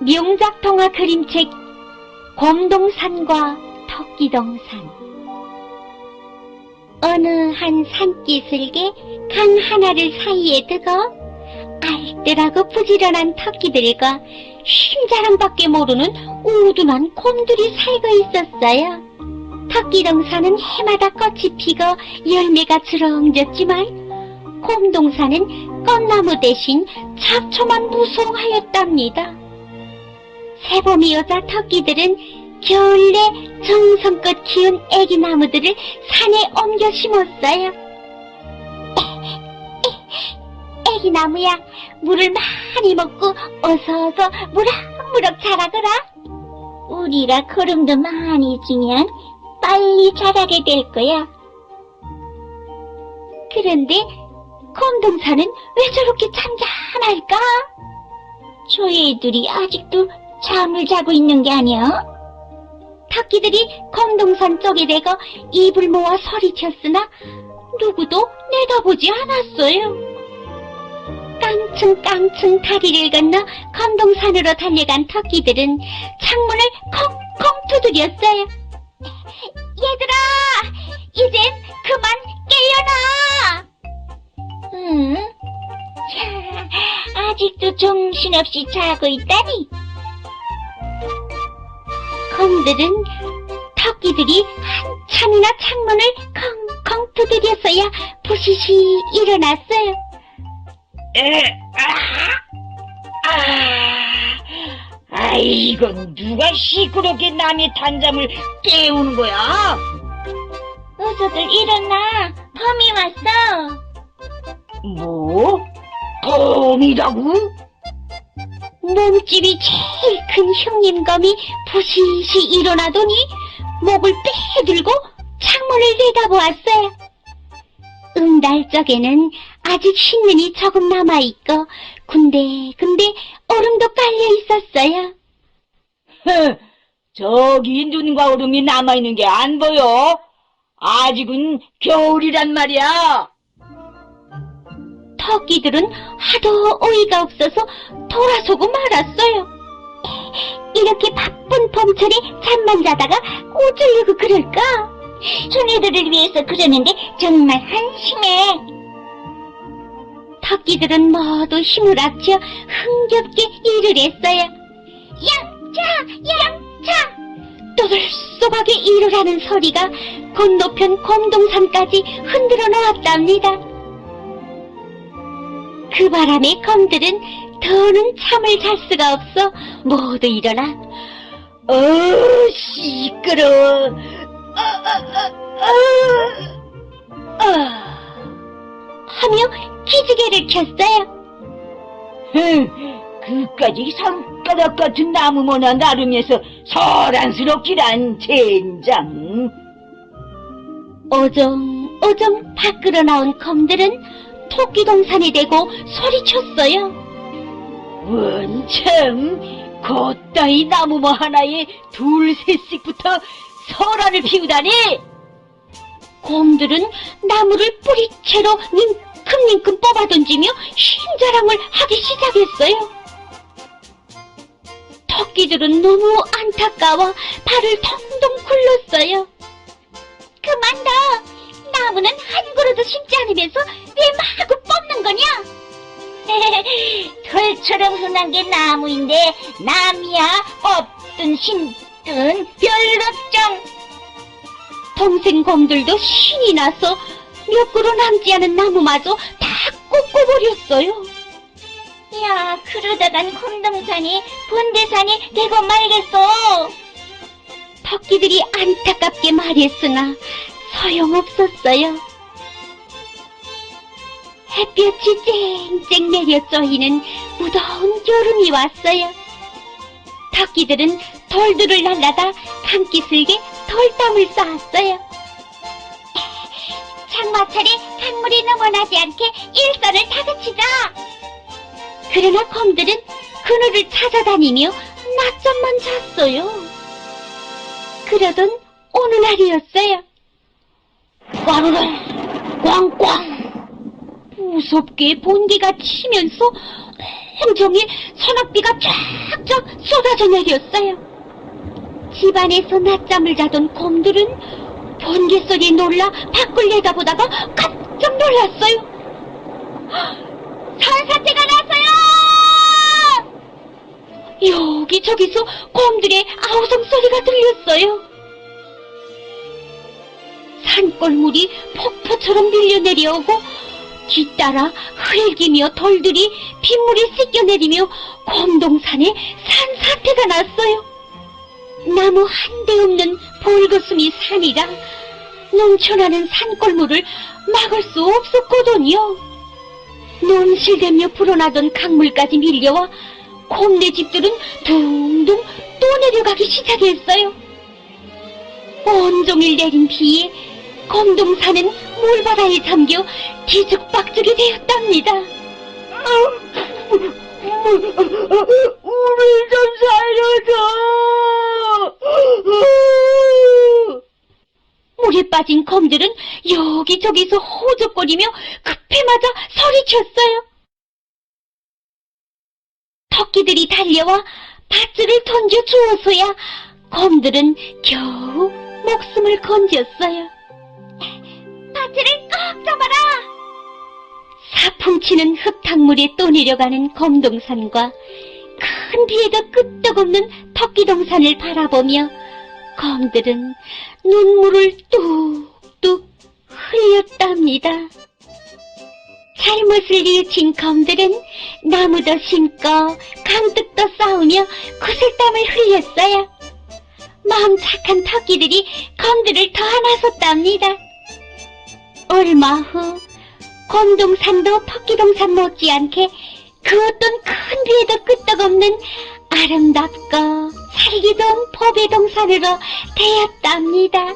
명작 동화 그림책 곰동산과 토끼동산 어느 한 산기슭에 강 하나를 사이에 두고 알뜰하고 부지런한 토끼들과 흰자랑밖에 모르는 우둔한 곰들이 살고 있었어요. 토끼동산은 해마다 꽃이 피고 열매가 주렁졌지만 곰동산은 꽃나무 대신 잡초만 무성하였답니다. 새봄이 오자 토끼들은 겨울에 정성껏 키운 애기 나무들을 산에 옮겨 심었어요. 애기 나무야, 물을 많이 먹고 어서 어서 무럭무럭 자라거라. 우리가 거름도 많이 주면 빨리 자라게 될 거야. 그런데 곰동산은 왜 저렇게 잠잠할까? 저 애들이 아직도 잠을 자고 있는 게 아니야? 토끼들이 곰동산 쪽에 대고 입을 모아 소리쳤으나 누구도 내다보지 않았어요. 깡충깡충 다리를 건너 곰동산으로 달려간 토끼들은 창문을 콩콩 두드렸어요. 얘들아, 이젠 그만 깨어나! 응? 차, 아직도 정신없이 자고 있다니. 곰들은 토끼들이 한참이나 창문을 콩콩 두드려서야 부시시 일어났어요. 에, 아, 아, 아이고, 누가 시끄럽게 남의 단잠을 깨우는 거야? 어서들 일어나. 범이 왔어. 뭐? 곰이라고? 몸집이 제일 큰 형님 검이 부시시 일어나더니 목을 빼들고 창문을 내다보았어요. 응달 쪽에는 아직 흰눈이 조금 남아있고 군데군데 얼음도 깔려 있었어요. 허, 저기 눈과 얼음이 남아있는 게 안 보여? 아직은 겨울이란 말이야. 토끼들은 하도 어이가 없어서 돌아서고 말았어요. 이렇게 바쁜 봄철에 잠만 자다가 어쩌려고 그럴까? 손해들을 위해서 그러는데 정말 한심해. 토끼들은 모두 힘을 합쳐 흥겹게 일을 했어요. 양차! 양차! 떠들썩하게 일을 하는 소리가 건너편 곰동산까지 흔들어 놓았답니다. 그 바람에 검들은 더는 잠을 잘 수가 없어 모두 일어나 어, 시끄러워. 아, 아, 아, 아, 아. 하며 기지개를 켰어요. 흥, 그까지 손가락 같은 나무모나 나르면서 소란스럽기란 젠장. 오종오종 밖으로 나온 검들은 토끼 동산에 대고 소리쳤어요. 원참, 곧다이 나무모 하나에 둘 셋씩부터 소란을 피우다니. 곰들은 나무를 뿌리채로 닝큼닝큼 뽑아던지며 힘자랑을 하기 시작했어요. 토끼들은 너무 안타까워 발을 텅텅 굴렀어요. 그만 둬! 나무는 한 그루도 심지 않으면서 왜 마구 뽑는 거냐? 털처럼 흔한 게 나무인데 남이야 뽑든 심든 별 걱정 동생 곰들도 신이 나서 몇 그루 남지 않은 나무마저 다 꺾어버렸어요. 야, 그러다간 곰동산이 본대산이 되고 말겠어. 토끼들이 안타깝게 말했으나 소용없었어요. 햇볕이 쨍쨍 내려 쬐이는 무더운 여름이 왔어요. 토끼들은 돌들을 날라다 강기슭에 돌담을 쌓았어요. 장마철에 강물이 넘어나지 않게 일선을 다그치자. 그러나 곰들은 그늘을 찾아다니며 낮잠만 잤어요. 그러던 어느 날이었어요. 꽝꽝 꽝꽝 무섭게 번개가 치면서 온종일 소낙비가 쫙쫙 쏟아져 내렸어요. 집안에서 낮잠을 자던 곰들은 번개 소리에 놀라 밖을 내다보다가 깜짝 놀랐어요. 산사태가 났어요! 여기저기서 곰들의 아우성 소리가 들렸어요. 산골물이 폭포처럼 밀려내려오고 뒤따라 흙이며 돌들이 빗물이 씻겨내리며 곰동산에 산사태가 났어요. 나무 한 대 없는 볼거슴이 산이라 넘쳐나는 산골물을 막을 수 없었거든요. 논실대며 불어나던 강물까지 밀려와 곰네 집들은 둥둥 또 내려가기 시작했어요. 온종일 내린 비에 검동산은 물바다에 잠겨 뒤죽박죽이 되었답니다. 우리 좀 살려줘! 물에 빠진 곰들은 여기저기서 호적거리며 급해 맞아 소리쳤어요. 토끼들이 달려와 밧줄을 던져 주어서야 곰들은 겨우 목숨을 건졌어요. 밧줄을 꼭 잡아라! 사풍치는 흙탕물에 떠내려가는 검동산과 큰 비에도 끄떡없는 토끼동산을 바라보며 검들은 눈물을 뚝뚝 흘렸답니다. 잘못을 뉘우친 검들은 나무도 심고 강둑도 싸우며 구슬땀을 흘렸어요. 마음 착한 토끼들이 검들을 더 안아섰답니다. 얼마 후 곰동산도 토끼동산 못지않게 그 어떤 큰 비에도 끄떡없는 아름답고 살기동 포배동산으로 되었답니다.